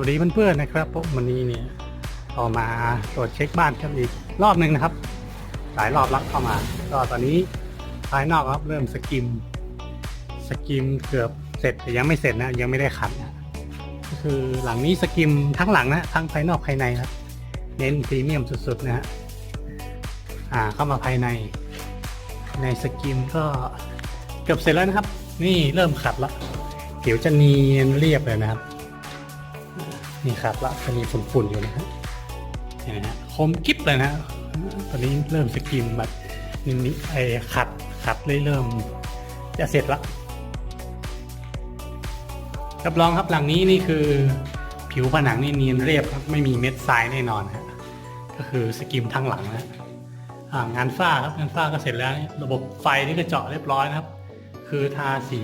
วัสดีเพื่อนๆนะครับผมวันนี้เนี่ยเอามาตรวจเช็คบ้านครับอีกรอบหนึ่งนะครับ หลายรอบล้วเข้ามา ก็ตอนนี้ภายนอกครับเริ่มสกิม สกิมเกือบเสร็จแต่ยังไม่เสร็จนะยังไม่ได้ขัดนะก็คือหลังนี้สกิมทั้งหลังนะทั้งภายนอกภายในครับ เน้นพรีเมียมสุดๆนะฮะอ่าเข้ามาภายใน ในสกิมก็เกือบเสร็จแล้วนะครับ นี่เริ่มขัดและผิวจะเนียนเรียบเลยนะครับ นี่ครับละจะมีฝุ่นๆอยู่นะฮะเห็นไหมฮะคมกิ๊บเลยนะฮะตอนนี้เริ่มสกิมแบบนิดๆไอ้ขัดขัดเลยเริ่มจะเสร็จละรับรองครับหลังนี้นี่คือผิวผนังนี่เนียนเรียบครับไม่มีเม็ดทรายแน่นอนฮะก็คือสกิมทั้งหลังนะอ่างานฝ้าครับงานฝ้าก็เสร็จแล้ว ระบบไฟนี่ก็เจาะเรียบร้อยนะครับ คือทาสี